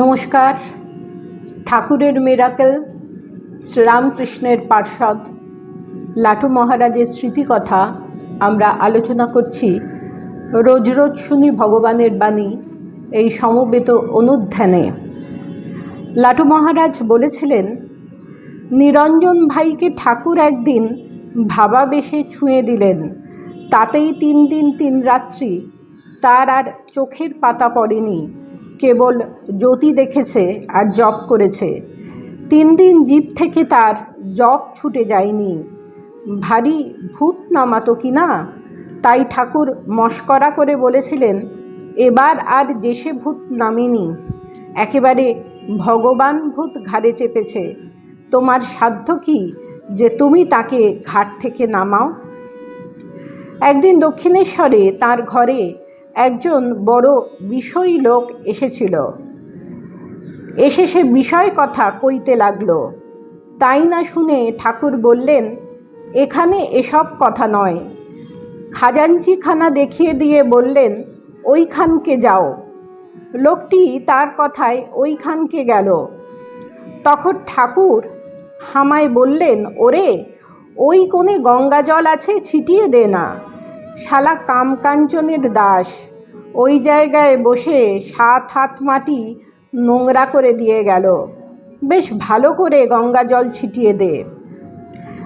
নমস্কার। ঠাকুরের মেরাকেল শ্রীরামকৃষ্ণের পার্ষদ লাটু মহারাজের স্মৃতিকথা আমরা আলোচনা করছি। রোজ রোজ শুনি ভগবানের বাণী এই সমবেত অনুধ্যানে। লাটু মহারাজ বলেছিলেন, নিরঞ্জন ভাইকে ঠাকুর একদিন ভাবাবেশে ছুঁয়ে দিলেন। তাতেই তিন দিন তিন রাত্রি তার আর চোখের পাতা পড়েনি। কেবল জ্যোতি দেখেছে আর জপ করেছে। তিন দিন জীব থেকে তার জপ ছুটে যায়নি। ভারী ভূত নামাতো কি না? তাই ঠাকুর মস্করা করে বলেছিলেন, এবার আর যেসে ভূত নামেনি, একেবারে ভগবান ভূত ঘাড়ে চেপেছে। তোমার সাধ্য কি যে তুমি তাকে ঘাট থেকে নামাও? একদিন দক্ষিণেশ্বরে তার ঘরে একজন বড় বিষয়ী লোক এসেছিল। এসে সে বিষয় কথা কইতে লাগল। তাই না শুনে ঠাকুর বললেন, এখানে এসব কথা নয়। খাজাঞ্চিখানা দেখিয়ে দিয়ে বললেন, ওইখানকে যাও। লোকটি তার কথায় ওইখানকে গেল। তখন ঠাকুর হামায় বললেন, ওরে, ওই কোণে গঙ্গা জল আছে, ছিটিয়ে দে না। শালা কামকাঞ্চনের দাস। ওই জায়গায় বসে সাত হাত মাটি নোংরা করে দিয়ে গেল। বেশ ভালো করে গঙ্গা জল ছিটিয়ে দে।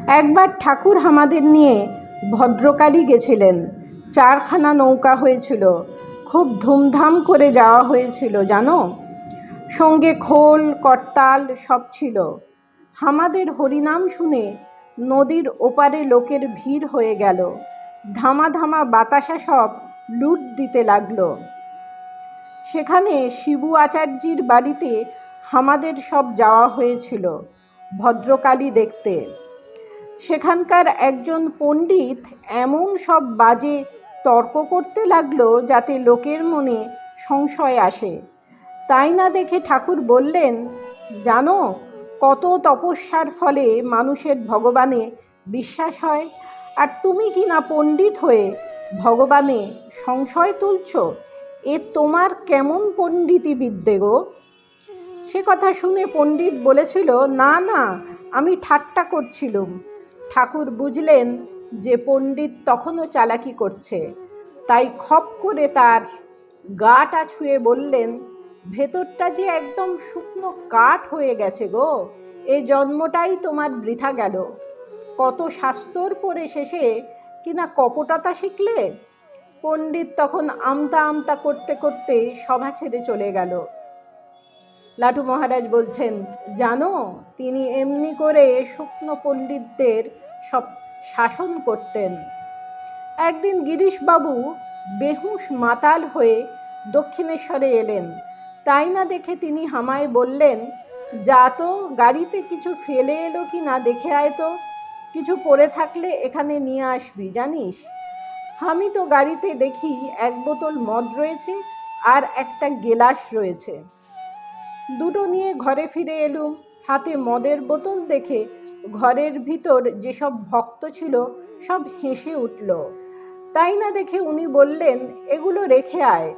একবার ঠাকুর আমাদের নিয়ে ভদ্রকালী গেছিলেন। চারখানা নৌকা হয়েছিল। খুব ধুমধাম করে যাওয়া হয়েছিল, জানো? সঙ্গে খোল, করতাল সব ছিল। আমাদের হরিনাম শুনে নদীর ওপারে লোকের ভিড় হয়ে গেল। ধামা ধামা বাতাসা সব লুট দিতে লাগল। সেখানে শিবু আচার্যির বাড়িতে আমাদের সব যাওয়া হয়েছিল, ভদ্রকালী দেখতে। সেখানকার একজন পণ্ডিত এমন সব বাজে তর্ক করতে লাগল যাতে লোকের মনে সংশয় আসে। তাই না দেখে ঠাকুর বললেন, জানো, কত তপস্যার ফলে মানুষের ভগবানে বিশ্বাস হয়, আর তুমি কি না পণ্ডিত হয়ে ভগবানে সংশয় তুলছ? এ তোমার কেমন পণ্ডিতি বিদ্যে গো? সে কথা শুনে পণ্ডিত বলেছিল, না না, আমি ঠাট্টা করছিলুম। ঠাকুর বুঝলেন যে পণ্ডিত তখনও চালাকি করছে। তাই খপ করে তার গাটা ছুঁয়ে বললেন, ভেতরটা যে একদম শুকনো কাঠ হয়ে গেছে গো, এ জন্মটাই তোমার বৃথা গেল। কত শাস্তর পরে শেষে কিনা কপটতা শিখলে? পণ্ডিত তখন আমতা আমতা করতে করতে সভা ছেড়ে চলে গেল। লাটু মহারাজ বলছেন, জানো, তিনি এমনি করে শুকনো পণ্ডিতদের সব শাসন করতেন। একদিন গিরিশবাবু বেহুশ মাতাল হয়ে দক্ষিণেশ্বরে এলেন। তাই না দেখে তিনি হামায় বললেন, যা তো, গাড়িতে কিছু ফেলে এলো কি না দেখে আয় তো। কিছু পড়ে থাকলে এখানে নিয়ে আসবি, জানিস? আমি তো গাড়িতে দেখি এক বোতল মদ রয়েছে আর একটা গেলাস রয়েছে। দুটো নিয়ে ঘরে ফিরে এলুম। হাতে মদের বোতল দেখে ঘরের ভিতর যেসব ভক্ত ছিল সব হেসে উঠল। তাই না দেখে উনি বললেন, এগুলো রেখে আয়,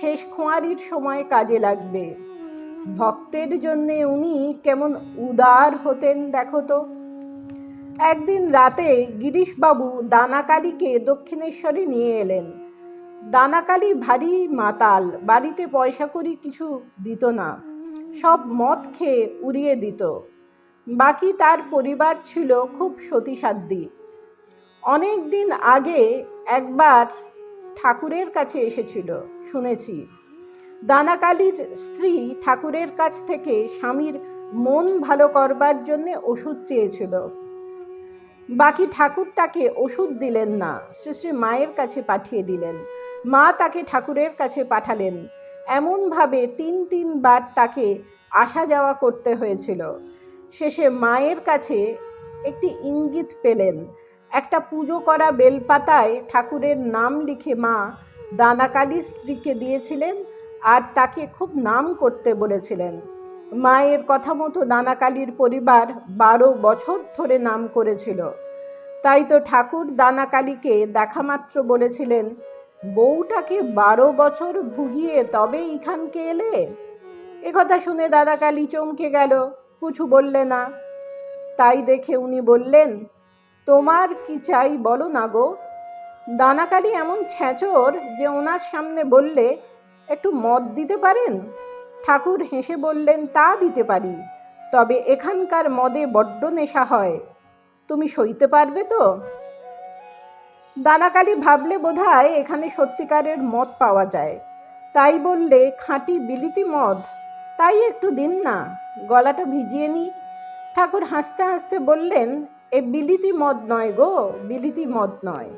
শেষ খোঁয়ারির সময় কাজে লাগবে। ভক্তের জন্যে উনি কেমন উদার হতেন দেখো তো। একদিন রাতে গিরিশবাবু দানাকালীকে দক্ষিণেশ্বরে নিয়ে এলেন। দানাকালী ভারী মাতাল, বাড়িতে পয়সা করি কিছু দিত না, সব মদ খেয়ে উড়িয়ে দিত। বাকি তার পরিবার ছিল খুব সতীসাধ্যী অনেক দিন আগে একবার ঠাকুরের কাছে এসেছিল, শুনেছি। দানাকালীর স্ত্রী ঠাকুরের কাছ থেকে স্বামীর মন ভালো করবার জন্যে ওষুধ চেয়েছিল। বাকি ঠাকুর তাকে ওষুধ দিলেন না। শ্রী শ্রী মায়ের কাছে পাঠিয়ে দিলেন। মা তাকে ঠাকুরের কাছে পাঠালেন। এমনভাবে তিন তিনবার তাকে আসা যাওয়া করতে হয়েছিল। শেষে মায়ের কাছে একটি ইঙ্গিত পেলেন। একটা পুজো করা বেলপাতায় ঠাকুরের নাম লিখে মা দানাকালী স্ত্রীকে দিয়েছিলেন আর তাকে খুব নাম করতে বলেছিলেন। মায়ের কথা মতো দানাকালীর পরিবার বারো বছর ধরে নাম করেছিল। তাই তো ঠাকুর দানাকালীকে দেখামাত্র বলেছিলেন, বউটাকে বারো বছর ভুগিয়ে তবে এইখানকে এলে? কথা শুনে দাদা কালী চমকে গেল, কিছু বললে না। তাই দেখে উনি বললেন, তোমার কি চাই বলো না গো? দানাকালি এমন ছ্যাঁচর যে ওনার সামনে বললে, একটু মদ দিতে পারেন? ঠাকুর হেসে বললেন, তা দিতে পারি। তবে এখানকার মদে বড্ড নেশা হয়। তুমি সইতে পারবে তো? দানাকালি ভাবলে বোধহয় এখানে সত্যিকারের মদ পাওয়া যায়। তাই বললে, খাঁটি বিলিতি মদ? তাই একটু দিন না, গলাটা ভিজিয়ে নি। ঠাকুর হাসতে হাসতে বললেন, এ বিলিতি মদ নয় গো, বিলিতি মদ নয়।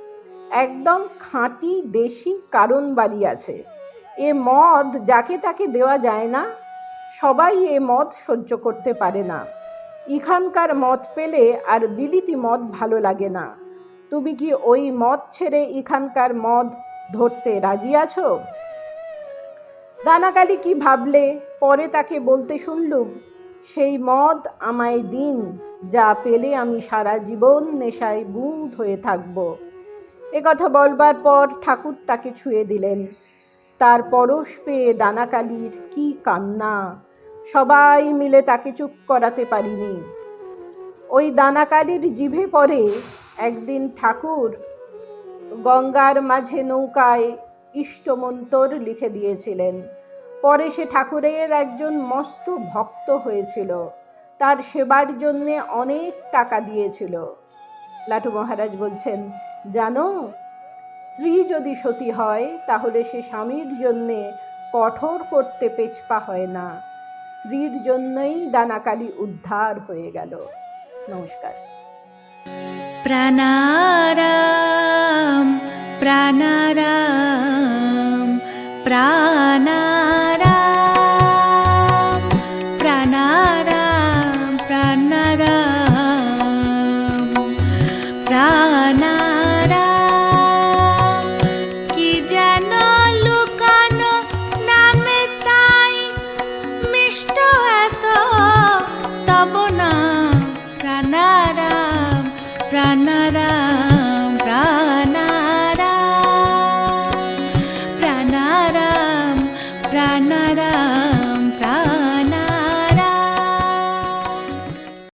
একদম খাঁটি দেশি কারণ বাড়ি আছে। এ মদ যাকে তাকে দেওয়া যায় না, সবাই এ মদ সহ্য করতে পারে না। এখানকার মদ পেলে আর বিলিতি মদ ভালো লাগে না। তুমি কি ওই মদ ছেড়ে এখানকার মদ ধরতে রাজি আছো? দানাকালি কি ভাবলে পরে তাকে বলতে শুনলুম, সেই মদ আমায় দিন, যা পেলে আমি সারা জীবন নেশায় বুঁদ হয়ে থাকব। কথা বলবার পর ঠাকুর তাকে ছুঁয়ে দিলেন। তার পরশ পেয়ে দানাকালির কি কান্না? সবাই মিলে তাকে চুপ করাতে পারিনি। ওই দানাকালির জিভে পরে একদিন ঠাকুর গঙ্গার মাঝে নৌকায় ইষ্টমন্তর লিখে দিয়েছিলেন। পরে সে ঠাকুরের একজন মস্ত ভক্ত হয়েছিল। তার সেবার জন্যে অনেক টাকা দিয়েছিল। লাটু মহারাজ বলছেন, জানো স্ত্রী যদি সতী হয়, তাহলে সে স্বামীর জন্যে কঠোর করতে পেছপা হয় না। স্ত্রীর জন্যই দানাকালি উদ্ধার হয়ে গেল। নমস্কার। প্রাণারাম প্রাণারাম। প্রাণারা